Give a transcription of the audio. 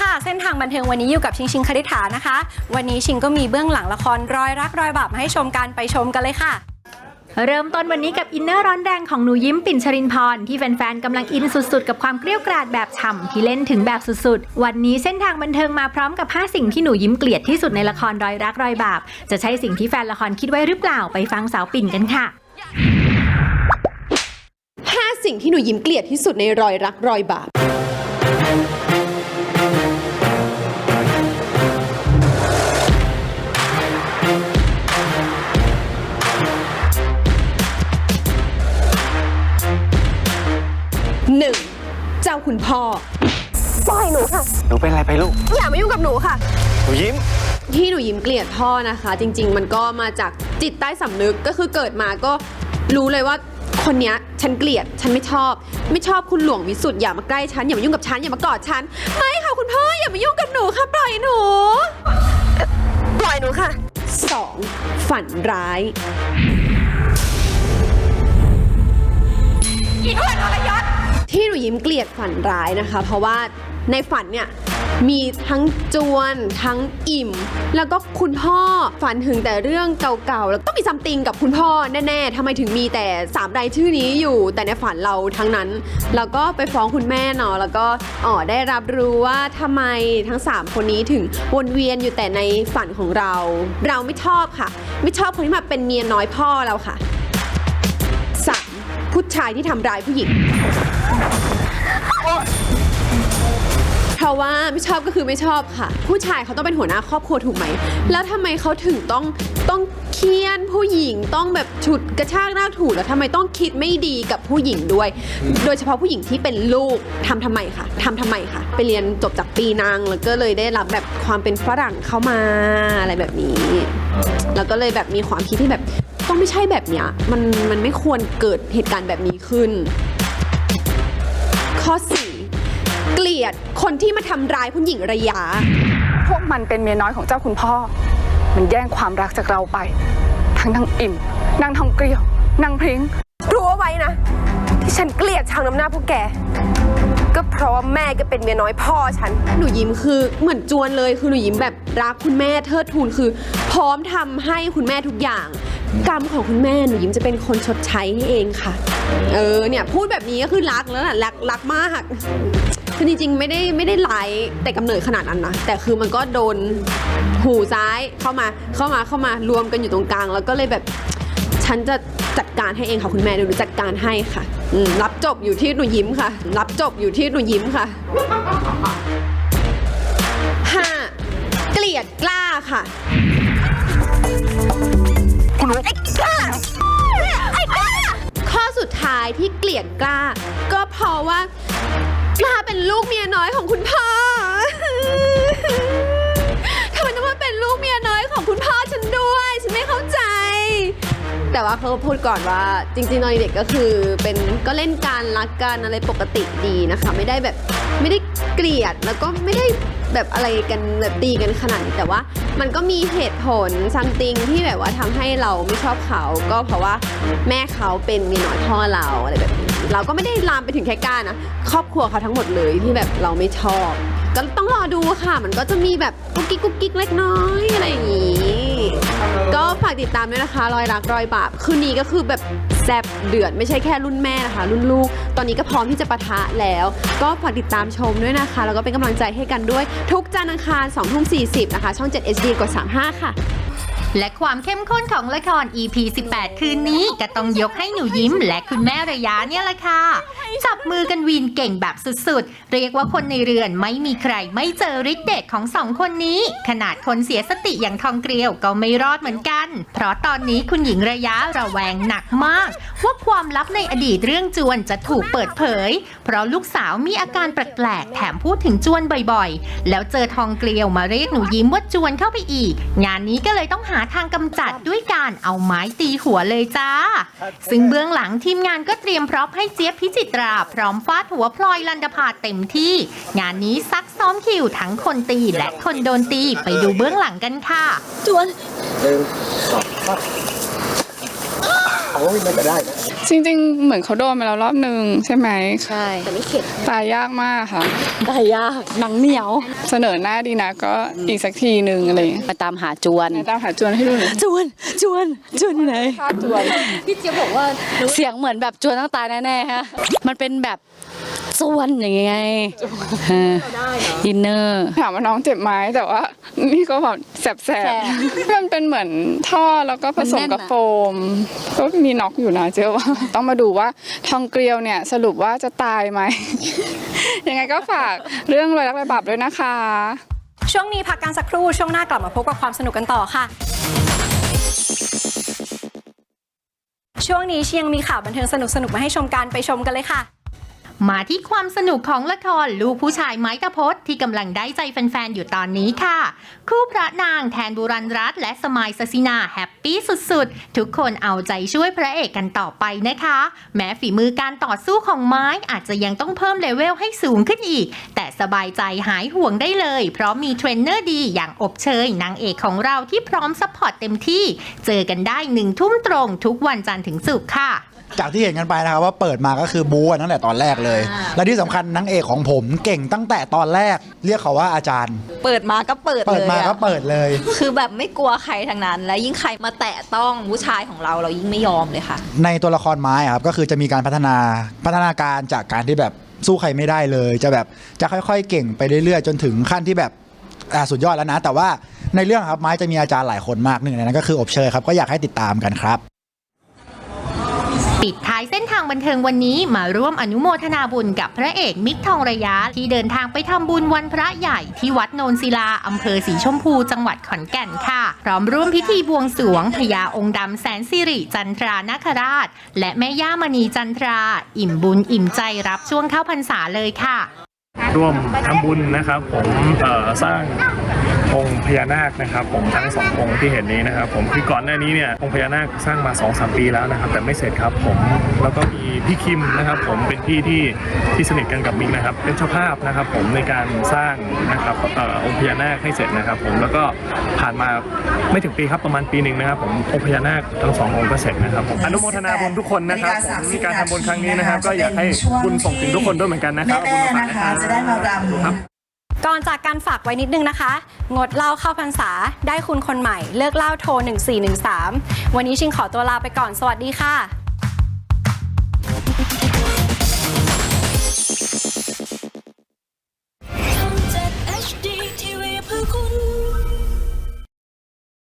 ค่ะ เส้นทางบันเทิงวันนี้อยู่กับชิงชิงคณิษฐานะคะ วันนี้ชิงก็มีเบื้องหลังละครรอยรักรอยบาปมาให้ชมกันไปชมกันเลยค่ะ เริ่มต้นวันนี้กับอินเนอร์ร้อนแรงของหนูยิ้มปิ่นชรินพร ที่แฟนๆกำลังอินสุดๆ กับความเกลี้ยวกราดแบบฉ่ำที่เล่นถึงแบบสุดๆ วันนี้เส้นทางบันเทิงมาพร้อมกับ 5 สิ่งที่หนูยิ้มเกลียดที่สุดในละครรอยรักรอยบาปจะใช่สิ่งที่แฟนละครคิดไว้หรือเปล่าไปฟังสาวปิ่นกันค่ะห้าสิ่งที่หนูยิ้มเกลียดที่สุดในรอยรักรอยบาป จ้าคุณพ่อ ปล่อยหนูค่ะ หนูเป็นอะไรไปลูก อย่ามายุ่งกับหนูค่ะ หนูยิ้ม ที่หนูยิ้มเกลียดพ่อนะคะ จริง ๆ มันก็มาจากจิตใต้สำนึกก็คือเกิดมาก็รู้เลยว่าคนเนี้ยฉันเกลียดฉันไม่ชอบ ไม่ชอบคุณหลวงวิสุทธ์อย่ามาใกล้ฉันอย่ามายุ่งกับฉันอย่ามากอดฉันไม่ค่ะคุณพ่ออย่ามายุ่งกับหนูค่ะ ปล่อยหนู ปล่อยหนูค่ะสองฝันร้ายที่ ที่หนูยิ้มเกลียดฝันร้ายนะคะ เพราะว่าในฝันเนี่ยมีทั้งจวนทั้งอิ่ม แล้วก็คุณพ่อฝันถึงแต่เรื่องเก่าๆ แล้วต้องมีซัมติงกับคุณพ่อแน่ๆทำไมถึงมีแต่สามรายชื่อนี้อยู่ แต่ในฝันเราทั้งนั้น แล้วก็ไปฟ้องคุณแม่เนาะแล้วก็อ๋อได้รับรู้ว่าทำไมทั้ง 3 คนนี้ถึงวนเวียนอยู่แต่ในฝันของเรา เราไม่ชอบค่ะ ไม่ชอบคนที่มาเป็นเมียน้อยพ่อเราค่ะ ผู้ชายที่ทำร้ายผู้หญิง เพราะว่าไม่ชอบก็คือไม่ชอบค่ะ ผู้ชายเขาต้องเป็นหัวหน้าครอบครัวถูกไหม แล้วทำไมเขาถึงต้องต้องเคียนผู้หญิงต้องแบบฉุดกระชากหน้าถูแล้วทำไมต้องคิดไม่ดีกับผู้หญิงด้วย โดยเฉพาะผู้หญิงที่เป็นลูกทำทำไมคะทำทำไมคะไปเรียนจบจากปีนางแล้วก็เลยได้รับแบบความเป็นฝรั่งเข้ามาอะไรแบบนี้ แล้วก็เลยแบบมีความคิดที่แบบ ต้องไม่ใช่แบบเนี้ยมันมันไม่ควรเกิดเหตุการณ์แบบนี้ขึ้น ข้อ 4 เกลียดคนที่มาทำร้ายคุณหญิงระยะ พวกมันเป็นเมียน้อยของเจ้าคุณพ่อ มันแย่งความรักจากเราไป ทั้งนางอิ่มนางทองเกลียวนางพริ้งรู้เอาไว้นะ ที่ฉันเกลียดชางน้ำหน้าพวกแก ก็เพราะว่าแม่ก็เป็นเมียน้อยพ่อฉัน หนูยิ้มคือเหมือนจวนเลยคือหนูยิ้มแบบรักคุณแม่เทิดทูนคือ พร้อมทำให้คุณแม่ทุกอย่าง กรรมของคุณแม่หนูยิ้มจะเป็นคนชดใช้ให้เองค่ะ เออเนี่ยพูดแบบนี้ก็คือรักแล้วแหละรักรักมากคือจริงๆไม่ได้ไม่ได้ร้ายแต่กำเนิดขนาดนั้นนะแต่คือมันก็โดนหูซ้ายเข้ามาเข้ามาเข้ามารวมกันอยู่ตรงกลาง แล้วก็เลยแบบฉันจะจัดการให้เองค่ะคุณแม่เดี๋ยวหนูจัดการให้ค่ะ รับจบอยู่ที่หนูยิ้มค่ะ รับจบอยู่ที่หนูยิ้มค่ะห้าเกลียดกล้าค่ะไอ้กล้าไอ้กล้า ข้อสุดท้ายที่เกลียดกล้า ก็เพราะว่ากล้าเป็นลูกเมียน้อยของคุณพ่อ แต่ว่าเขาพูดก่อนว่าจริงๆตอนเด็กก็คือเป็นก็เล่นการรักกันอะไรปกติดีนะคะ ไม่ได้แบบไม่ได้เกลียดแล้วก็ไม่ได้แบบอะไรกันแบบตีกันขนาดนี้แต่ว่ามันก็มีเหตุผลซัมติงที่แบบว่าทำให้เราไม่ชอบเขาก็เพราะว่าแม่เขาเป็นมียน้อยพ่อเราอะไรแบบนี้เราก็ไม่ได้ลามไปถึงแค่ก้านะครอบครัวเขาทั้งหมดเลยที่แบบเราไม่ชอบ ก็ต้องรอดูค่ะ มันก็จะมีแบบกุ๊กกิ๊กกุ๊กกิ๊กเล็กน้อยอะไรอย่างนี้ากติดตามด้วยนะคะรอยรักรอยบาปคืนนี้ก็คือแบบแซบเดือดไม่ใช่แค่รุ่นแม่นะคะ รุ่นลูก ตอนนี้ก็พร้อมที่จะปะทะแล้ว ก็ฝากติดตามชมด้วยนะคะ แล้วก็เป็นกำลังใจให้กันด้วย ทุกจันทร์อังคาร2ทุ่ม40นะคะช่อง 7 HD กด 35 ค่ะ และความเข้มข้นของละคร EP 18 คืนนี้ ก็ต้องยกให้หนูยิ้ม และคุณแม่ระยะเนี่ยแหละค่ะ จับมือกันวีนเก่งแบบสุดๆ เรียกว่าคนในเรือนไม่มีใครไม่เจอฤทธิ์เดชของสองคนนี้ ขนาดคนเสียสติอย่างทองเกลียวก็ไม่รอดเหมือนกัน เพราะตอนนี้คุณหญิงระยะระแวงหนักมาก ว่าความลับในอดีตเรื่องจวนจะถูกเปิดเผย เพราะลูกสาวมีอาการแปลกๆแถมพูดถึงจวนบ่อยๆ แล้วเจอทองเกลียวมาเรียกหนูยิ้มว่าจวนเข้าไปอีก งานนี้ก็เลยต้องหาทางกำจัดด้วยการเอาไม้ตีหัวเลยจ้า ซึ่งเบื้องหลังทีมงานก็เตรียมพร้อมให้เจี๊ยบพิจิตรา พร้อมฟาดหัวพลอยลันดาภาเต็มที่ งานนี้ซักซ้อมคิวทั้งคนตีและคนโดนตีไปดูเบื้องหลังกันค่ะหนึ่งสอง สามเอาจริงๆ เหมือนเขาโดนมาแล้วรอบหนึ่งใช่ไหมใช่แต่ไม่เข็ดตายยากมากค่ะ ได้ยากหนังเหนียว เสนอหน้าดีนะก็อีกสักทีหนึ่งอะไรอย่างเงี้ยมาตามหาจวนไหนตามหาจวนให้ดูหน่อยจวนจวนจวนอยู่ไหนภาพจวน พี่เจี๊ยบบอกว่า เสียงเหมือนแบบจวนต้องตายแน่ๆฮะ มันเป็นแบบ จวนอย่างไงฮะอินเนอร์ ถามว่าน้องเจ็บไหมแต่ว่านี่ก็แบบแสบๆมันเป็นเหมือนท่อแล้วก็ผสมกับมันแน่นอะโฟม ก็มีน็อกอยู่นะเจ๊ว่า ต้องมาดูว่าทองเกลียวเนี่ยสรุปว่าจะตายไหม ยังไงก็ฝากเรื่องรอยรักรอยบาปด้วยนะคะ ช่วงนี้พักกันสักครู่ ช่วงหน้ากลับมาพบกับความสนุกกันต่อค่ะช่วงนี้เชียงมีข่าวบันเทิงสนุกๆ มาให้ชมกันไปชมกันเลยค่ะ มาที่ความสนุกของละครลูกผู้ชายไม้ตะพดที่กำลังได้ใจแฟนๆ อยู่ตอนนี้ค่ะ คู่พระนางแทนบุรันรัตน์และสมายสสินาแฮปปี้สุดๆ ทุกคนเอาใจช่วยพระเอกกันต่อไปนะคะ แม้ฝีมือการต่อสู้ของไม้อาจจะยังต้องเพิ่มเลเวลให้สูงขึ้นอีก แต่สบายใจหายห่วงได้เลย เพราะมีเทรนเนอร์ดีอย่างอบเชยนางเอกของเราที่พร้อมซัพพอร์ตเต็มที่ เจอกันได้หนึ่งทุ่มตรงทุกวันจันทร์ถึงศุกร์ค่ะ จากที่เห็นกันไปนะครับว่าเปิดมาก็คือบู๊กันตั้งแต่ตอนแรกเลยและที่สำคัญนางเอกของผมเก่งตั้งแต่ตอนแรก เรียกเขาว่าอาจารย์ เปิดมาก็เปิดเปิดเลยมาอะก็เปิดเลย คือแบบไม่กลัวใครทั้งนั้น และยิ่งใครมาแตะต้องผู้ชายของเราเรายิ่งไม่ยอมเลยค่ะ ในตัวละครไม้อะครับก็คือจะมีการพัฒนาพัฒนาการจากการที่แบบสู้ใครไม่ได้เลย จะแบบจะค่อยๆ เก่งไปเรื่อยๆ จนถึงขั้นที่แบบอ่าสุดยอดแล้วนะ แต่ว่าในเรื่องครับไม้จะมีอาจารย์หลายคนมากหนึ่งในนั้นก็คืออบเชยครับก็อยากให้ติดตามกันครับ ปิดท้ายเส้นทางบันเทิงวันนี้มาร่วมอนุโมทนาบุญกับพระเอกมิกทองระยะ ที่เดินทางไปทำบุญวันพระใหญ่ที่วัดโนนศิลาอำเภอสีชมพูจังหวัดขอนแก่นค่ะ พร้อมร่วมพิธีบวงสรวงพญาองค์ดำแสนสิริจันทรานาคราช และแม่ย่ามณีจันทรา อิ่มบุญอิ่มใจรับช่วงเข้าพรรษาเลยค่ะ ร่วมทำบุญนะครับผมสร้าง องค์พญานาคนะครับผมทั้งสององค์ที่เห็นนี้นะครับผมคือก่อนหน้านี้เนี่ยองค์พญานาคสร้างมา2อสปีแล้วนะครับแต่ไม่เสร็จครับผมแล้วก็มีพี่คิมนะครับผมเป็นพี่ที่ที่สนิทกันกับมิกนะครับเป็นเจ้าภาพนะครับผมในการสร้างนะครับเอ่อองค์พญานาคให้เสร็จนะครับผมแล้วก็ผ่านมาไม่ถึงปีครับประมาณปีหนึ่งนะครับผมองค์พญานาคทั้งสององค์ก็เสร็จนะครับผมอนุโมทนาบุญทุกคนนะครับผมการทำบุญครั้งนี้นะครับ ก็อยากให้บุญส่งถึงทุกคนด้วยเหมือนกันนะครับเอาบุญมาฝากนะครับจะได้มารำครับ ก่อนจากการฝากไว้นิดนึงนะคะ งดเหล้าเข้าพรรษา ได้คุณคนใหม่ เลิกเหล้าโทร 1413 วันนี้ชิงขอตัวลาไปก่อน สวัสดีค่ะ